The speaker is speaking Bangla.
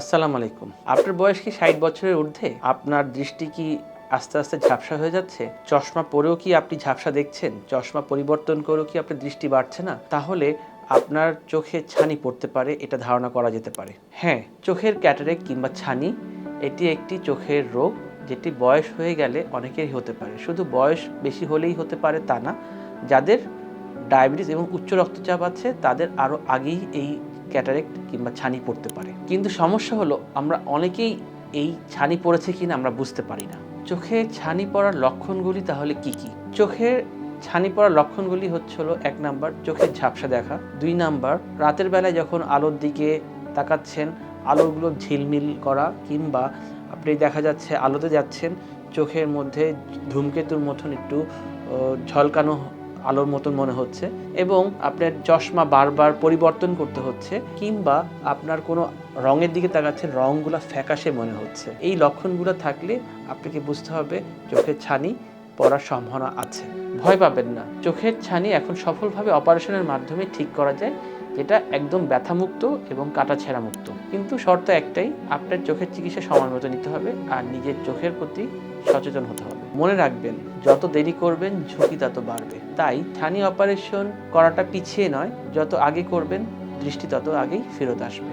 আসসালামু আলাইকুম। আপনার বয়স কি ষাট বছরের ঊর্ধ্বে? আপনার দৃষ্টি কি আস্তে আস্তে ঝাপসা হয়ে যাচ্ছে? চশমা পরেও কি আপনি ঝাপসা দেখছেন? চশমা পরিবর্তন করেও কি আপনার দৃষ্টি বাড়ছে না? তাহলে আপনার চোখে ছানি পড়তে পারে, এটা ধারণা করা যেতে পারে। হ্যাঁ চোখের ক্যাটারেক কিংবা ছানি, এটি একটি চোখের রোগ, যেটি বয়স হয়ে গেলে অনেকেরই হতে পারে। শুধু বয়স বেশি হলেই হতে পারে তা না। যাদের ডায়াবেটিস এবং উচ্চ রক্তচাপ আছে, তাদের আরও আগেই এই ক্যাটারেক্ট কিংবা ছানি পড়তে পারে। কিন্তু সমস্যা হলো, আমরা অনেকেই এই ছানি পড়েছে কিনা আমরা বুঝতে পারি না। চোখে ছানি পড়ার লক্ষণগুলি তাহলে কি কি? চোখের ছানি পড়ার লক্ষণগুলি হচ্ছে হলো এক নাম্বার, চোখের ঝাপসা দেখা। দুই নাম্বার, রাতের বেলায় যখন আলোর দিকে তাকাচ্ছেন, আলোগুলো ঝিলমিল করা কিংবা আপনি দেখা যাচ্ছে আলোতে যাচ্ছেন, চোখের মধ্যে ধূমকেতুর মতন একটু ঝলকানো আলোর মতন মনে হচ্ছে এবং আপনার চশমা বারবার পরিবর্তন করতে হচ্ছে কিংবা আপনার কোনো রঙের দিকে তাকাচ্ছেন রঙগুলো ফ্যাকাশে মনে হচ্ছে। এই লক্ষণগুলো থাকলে আপনাকে বুঝতে হবে চোখের ছানি পড়ার সম্ভাবনা আছে। ভয় পাবেন না। চোখের ছানি এখন সফলভাবে অপারেশনের মাধ্যমে ঠিক করা যায়, যেটা একদম ব্যথামুক্ত এবং কাটাছেঁড়া মুক্ত কিন্তু শর্ত একটাই, আপনার চোখের চিকিৎসা সময় মতো নিতে হবে আর নিজের চোখের প্রতি সচেতন হতে হবে। মনে রাখবেন, যত দেরি করবেন, ঝুঁকি তত বাড়বে। তাই থানি অপারেশন করাটা পিছিয়ে নয়, যত আগে করবেন, দৃষ্টি তত আগেই ফেরত আসবে।